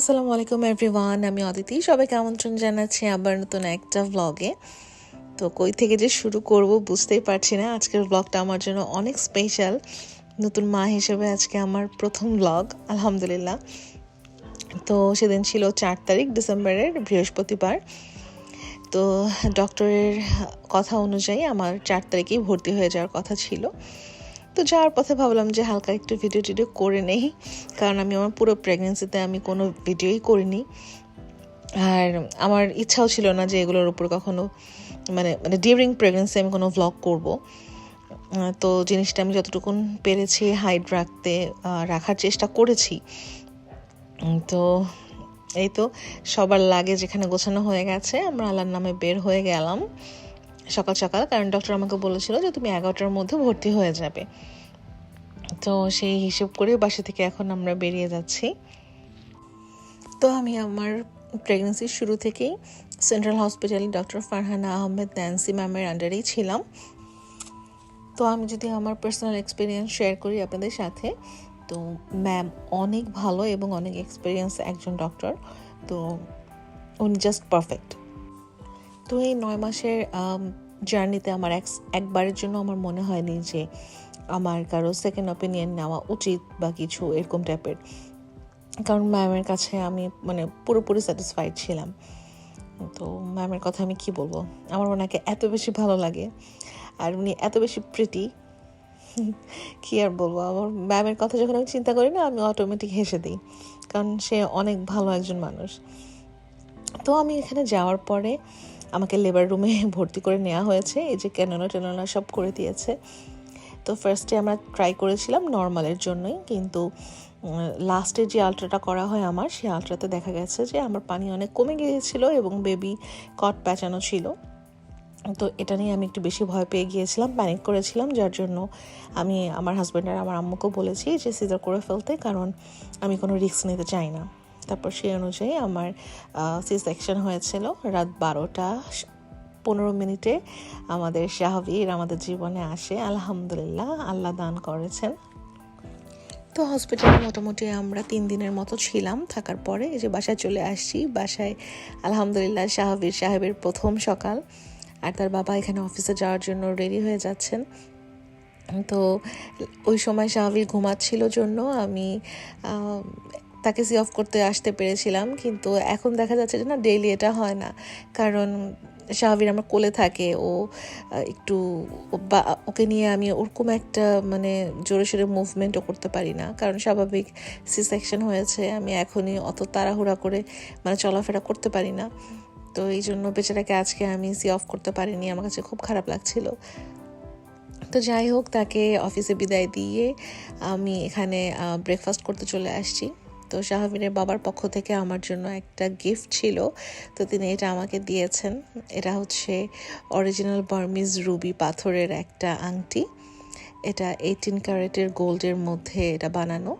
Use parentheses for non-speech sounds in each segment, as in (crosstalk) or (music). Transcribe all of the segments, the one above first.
আসসালামু আলাইকুম এভরিওয়ান আমি অদিতি। সবাইকে আমন্ত্রণ জানাচ্ছি আবার নতুন একটা ভ্লগে তো কই থেকে যে শুরু করব বুঝতেই পারছি না। আজকের ব্লগটা আমার জন্য অনেক স্পেশাল নতুন মা হিসেবে আজকে আমার প্রথম ব্লগ আলহামদুলিল্লাহ। তো সেদিন ছিল চার তারিখ, ডিসেম্বরের বৃহস্পতিবার। তো ডক্টরের কথা অনুযায়ী আমার চার তারিখেই ভর্তি হয়ে যাওয়ার কথা ছিল। তো যাওয়ার পথে ভাবলাম যে হালকা একটু ভিডিও টিডিও করে নেই, কারণ আমি আমার পুরো প্রেগনেন্সিতে আমি কোনো ভিডিওই করিনি। আর আমার ইচ্ছাও ছিল না যে এগুলোর উপর কখনো মানে মানে ডিউরিং প্রেগনেন্সি আমি কোনো ভ্লগ করব। তো জিনিসটা আমি যতটুকুন পেরেছি হাইড রাখতে রাখার চেষ্টা করেছি। তো এই তো সবার লাগে যেখানে গোছানো হয়ে গেছে, আমরা আল্লাহর নামে বের হয়ে গেলাম। সকাল সকাল, কারণ ডক্টর আমাকে বলেছিল যে তুমি এগারোটার মধ্যে ভর্তি হয়ে যাবে। তো সেই হিসেব করে বাসা থেকে এখন আমরা বেরিয়ে যাচ্ছি। তো আমি আমার প্রেগনেন্সির শুরু থেকেই সেন্ট্রাল হসপিটালে ডক্টর ফারহানা আহমেদ ন্যান্সি ম্যামের আন্ডারেই ছিলাম। তো আমি যদি আমার পার্সোনাল এক্সপিরিয়েন্স শেয়ার করি আপনাদের সাথে, তো ম্যাম অনেক ভালো এবং অনেক এক্সপিরিয়েন্স একজন ডক্টর তো উনি জাস্ট পারফেক্ট তো এই নয় মাসের জার্নিতে আমার এক- একবারের জন্য আমার মনে হয়নি যে আমার কারও সেকেন্ড অপিনিয়ন নেওয়া উচিত বা কিছু এরকম টাইপের কারণ ম্যামের কাছে আমি মানে পুরোপুরি স্যাটিসফাইড ছিলাম। তো ম্যামের কথা আমি কি বলব? আমার ওনাকে এত বেশি ভালো লাগে। আর উনি এত বেশি প্রিটি (laughs) কি আর বলব? আমার ম্যামের কথা যখন আমি চিন্তা করি না, আমি অটোমেটিক হেসে দিই। কারণ সে অনেক ভালো একজন মানুষ। তো আমি এখানে যাওয়ার পরে আমাকে লেবার রুমে (laughs) ভর্তি করে নেওয়া হয়েছে। এই যে ক্যানোনা টেনোনা সব করে দিয়েছে। তো ফার্স্টে আমরা ট্রাই করেছিলাম নর্মালের জন্যই, কিন্তু লাস্টে যে আলট্রাটা করা হয় আমার সেই আলট্রাতে দেখা গেছে যে আমার পানি অনেক কমে গিয়েছিল এবং বেবি কট প্যাঁচানো ছিল। তো এটা নিয়ে আমি একটু বেশি ভয় পেয়ে গিয়েছিলাম প্যানিক করেছিলাম, যার জন্য আমি, আমার হাজব্যান্ড আর আমার আম্মুকেও বলেছি যে সিজার করে ফেলতে, কারণ আমি কোনো রিস্ক নিতে চাই না। তারপর সেই অনুযায়ী আমার সি সেকশন হয়েছিল রাত বারোটা পনেরো মিনিটে আমাদের শাহবীর আমাদের জীবনে আসে। আলহামদুলিল্লাহ, আল্লাহ দান করেছেন। তো হসপিটালে মোটামুটি আমরা তিন দিনের মতো ছিলাম। থাকার পরে এই যে বাসায় চলে আসছি। বাসায় আলহামদুলিল্লাহ শাহবীর সাহেবের প্রথম সকাল। আর তার বাবা এখানে অফিসে যাওয়ার জন্য রেডি হয়ে যাচ্ছেন। তো ওই সময় শাহবীর ঘুমাচ্ছিল জন্য আমি তাকে সি অফ করতে আসতে পেরেছিলাম, কিন্তু এখন দেখা যাচ্ছে যে না ডেইলি এটা হয় না। কারণ শাহবীর আমার কোলে থাকে, ও একটু বা, ওকে নিয়ে আমি ওরকম একটা মানে জোরে সোরে মুভমেন্টও করতে পারি না। কারণ স্বাভাবিক সি সেকশন হয়েছে, আমি এখনই অত তাড়াহুড়া করে মানে চলাফেরা করতে পারি না। তো এই জন্য বেচারাকে আজকে আমি সি অফ করতে পারিনি, আমার কাছে খুব খারাপ লাগছিল। তো যাই হোক, তাকে অফিসে বিদায় দিয়ে আমি এখানে ব্রেকফাস্ট করতে চলে আসছি। তো শাহবিনের বাবার পক্ষ থেকে আমার জন্য একটা গিফট ছিল। তো তিনি এটা আমাকে দিয়েছেন। এটা হচ্ছে অরিজিনাল বার্মিজ রুবি পাথরের একটা আংটি। এটা এইটিন ক্যারেটের গোল্ডের মধ্যে এটা বানানো।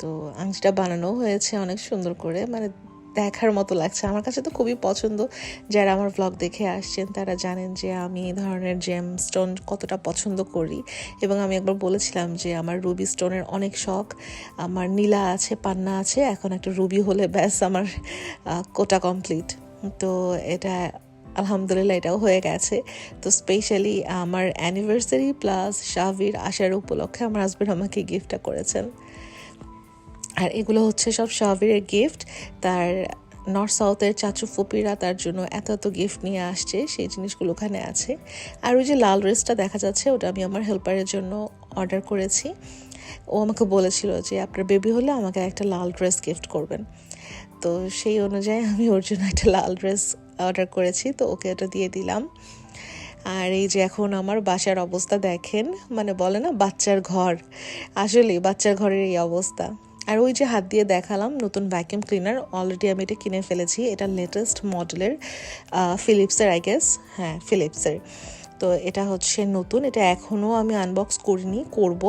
তো আংটিটা বানানো হয়েছে অনেক সুন্দর করে। মানে দেখার মতো লাগছে। আমার কাছে তো খুবই পছন্দ। যারা আমার ব্লগ দেখে আসছেন, তারা জানেন যে আমি এই ধরনের জেম স্টোন কতটা পছন্দ করি। এবং আমি একবার বলেছিলাম যে আমার রুবি স্টোনের অনেক শখ। আমার নীলা আছে, পান্না আছে, এখন একটা রুবি হলে ব্যাস আমার কোটা কমপ্লিট তো এটা, আলহামদুলিল্লাহ এটাও হয়ে গেছে। তো স্পেশালি আমার অ্যানিভার্সারি প্লাস শাহবির আসার উপলক্ষে আমার হাজব্যান্ড আমাকে গিফটটা করেছেন। আর এগুলো হচ্ছে সব শাহবীরের গিফট তার নর্থ সাউথের চাচু ফুপিরা তার জন্য এত এত গিফট নিয়ে আসছে, সেই জিনিসগুলো ওখানে আছে। আর ওই যে লাল ড্রেসটা দেখা যাচ্ছে, ওটা আমি আমার হেল্পারের জন্য অর্ডার করেছি। ও আমাকে বলেছিল যে, আপনার বেবি হলে আমাকে একটা লাল ড্রেস গিফট করবেন। তো সেই অনুযায়ী আমি ওর জন্য একটা লাল ড্রেস অর্ডার করেছি, তো ওকে এটা দিয়ে দিলাম। আর এই যে এখন আমার বাসার অবস্থা দেখেন মানে বলে না, বাচ্চার ঘর। আসলে বাচ্চার ঘরের এই অবস্থা। আর ওই যে হাত দিয়ে দেখালাম নতুন ভ্যাকিউম ক্লিনার অলরেডি আমি এটা কিনে ফেলেছি। এটা লেটেস্ট মডেলের ফিলিপসের আই গেস হ্যাঁ ফিলিপসের তো এটা হচ্ছে নতুন, এটা এখনও আমি আনবক্স করিনি, করব।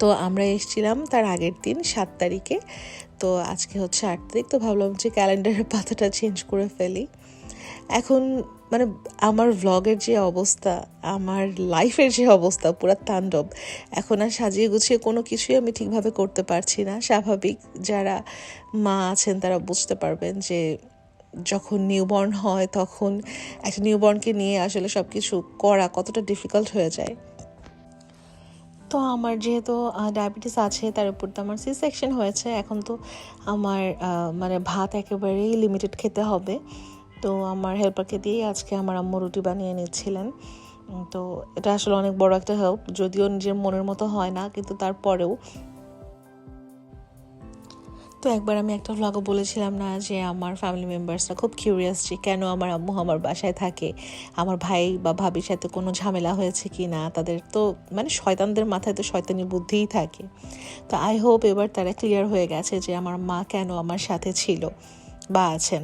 তো আমরা এসেছিলাম তার আগের দিন, সাত তারিখে। তো আজকে হচ্ছে আট তারিখ, তো ভাবলাম যে ক্যালেন্ডারের পাতাটা চেঞ্জ করে ফেলি। এখন মানে আমার ভ্লগের যে অবস্থা, আমার লাইফের যে অবস্থা, পুরো তাণ্ডব। এখন আর সাজিয়ে গুছিয়ে কোনো কিছুই আমি ঠিকভাবে করতে পারছি না। স্বাভাবিক যারা মা আছেন, তারা বুঝতে পারবেন যে যখন নিউবর্ন হয়, তখন একটা নিউবর্নকে নিয়ে আসলে সব কিছু করা কতটা ডিফিকাল্ট হয়ে যায়। তো আমার যেহেতু ডায়াবেটিস আছে, তার উপর তো আমার সি সেকশন হয়েছে। এখন তো আমার মানে ভাত একেবারেই লিমিটেড খেতে হবে। তো আমার হেল্পারকে দিয়েই আজকে আমার আম্মু রুটি বানিয়ে নিচ্ছিলেন। তো এটা আসলে অনেক বড় একটা হেল্প যদিও নিজের মনের মতো হয় না, কিন্তু তারপরেও। তো একবার আমি একটা ভ্লগে বলেছিলাম না যে আমার ফ্যামিলি মেম্বার্সরা খুব কিউরিয়াস যে কেন আমার আম্মু আমার বাসায় থাকে? আমার ভাই বা ভাবির সাথে কোনো ঝামেলা হয়েছে কি না তাদের তো মানে শয়তানদের মাথায় তো শয়তানি বুদ্ধিই থাকে। তো আই হোপ এবার তারা ক্লিয়ার হয়ে গেছে যে আমার মা কেন আমার সাথে ছিল বা আছেন।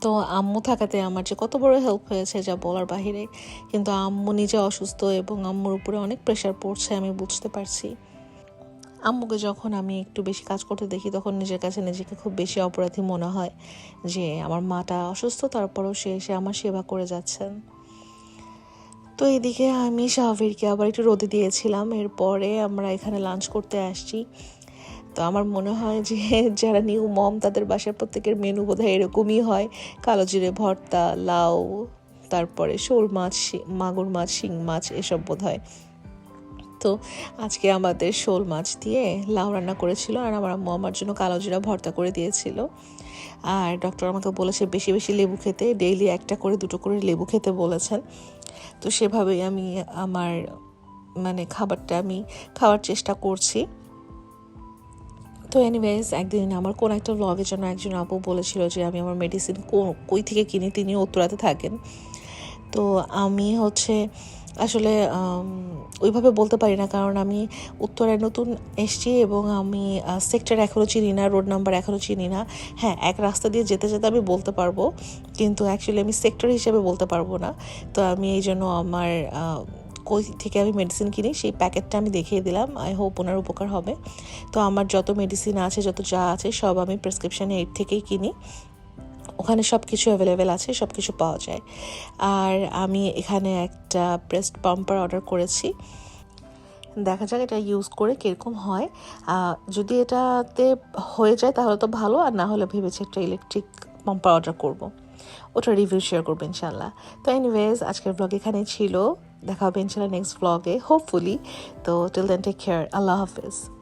তো আম্মু থাকাতে আমার যে কত বড় হেল্প হয়েছে যা বলার বাহিরে। কিন্তু আম্মু নিজে অসুস্থ এবং আম্মুর উপরে অনেক প্রেশার পড়ছে, আমি বুঝতে পারছি। আম্মুকে যখন আমি একটু বেশি কাজ করতে দেখি, তখন নিজের কাছে নিজেকে খুব বেশি অপরাধী মনে হয় যে, আমার মাটা অসুস্থ, তারপরেও সে এসে আমার সেবা করে যাচ্ছেন। তো এদিকে আমি শাহভীরকে আবার একটু রোদে দিয়েছিলাম। এরপরে আমরা এখানে লাঞ্চ করতে আসছি। তো আমার মনে হয় যে (laughs) যারা নিউ মম তাদের বাসার প্রত্যেকের মেনু বোধহয় এরকমই হয়। কালো জিরে ভর্তা, লাউ, তারপরে শোল মাছ মাগুর মাছ, শিং মাছ, এসব বোধ হয় তো আজকে আমাদের শোল মাছ দিয়ে লাউ রান্না করেছিল আর আমার আম্মু আমার জন্য কালো জিরা ভর্তা করে দিয়েছিল। আর ডক্টর আমাকে বলেছে বেশি বেশি লেবু খেতে ডেইলি একটা করে, দুটো করে লেবু খেতে বলেছেন। তো সেভাবেই আমি আমার মানে খাবারটা আমি খাওয়ার চেষ্টা করছি। তো এনিওয়েজ একদিন আমার কোন একটা ব্লগের জন্য একজন আপু বলেছিল যে, আমি আমার মেডিসিন কই থেকে কিনি? তিনি উত্তরাতে থাকেন। তো আমি হচ্ছে আসলে ওইভাবে বলতে পারি না, কারণ আমি উত্তরায় নতুন এসছি এবং আমি সেক্টর এখনও চিনি না রোড নাম্বার এখনও চিনি না। হ্যাঁ এক রাস্তা দিয়ে যেতে যেতে আমি বলতে পারব, কিন্তু অ্যাকচুয়ালি আমি সেক্টর হিসেবে বলতে পারব না। তো আমি এই জন্য আমার কই থেকে আমি মেডিসিন কিনি, সেই প্যাকেটটা আমি দেখিয়ে দিলাম। আই হোপ ওনার উপকার হবে। তো আমার যত মেডিসিন আছে, যত যা আছে, সব আমি প্রেসক্রিপশানে এর থেকেই কিনি। ওখানে সব কিছু অ্যাভেলেবেল আছে সব কিছু পাওয়া যায়। আর আমি এখানে একটা ব্রেস্ট পাম্পার অর্ডার করেছি। দেখা যাক এটা ইউজ করে কীরকম হয়। যদি এটাতে হয়ে যায় তাহলে তো ভালো, আর না হলে ভেবেছি একটা ইলেকট্রিক পাম্পার অর্ডার করব। ওটা রিভিউ শেয়ার করব ইনশাল্লাহ তো এনিওয়েজ আজকের ব্লগ এখানেই ছিল। দেখা হবে ইনশাল্লাহ নেক্সট ব্লগে হোপফুলি তো টিল দেন টেক কেয়ার আল্লাহ হাফিজ।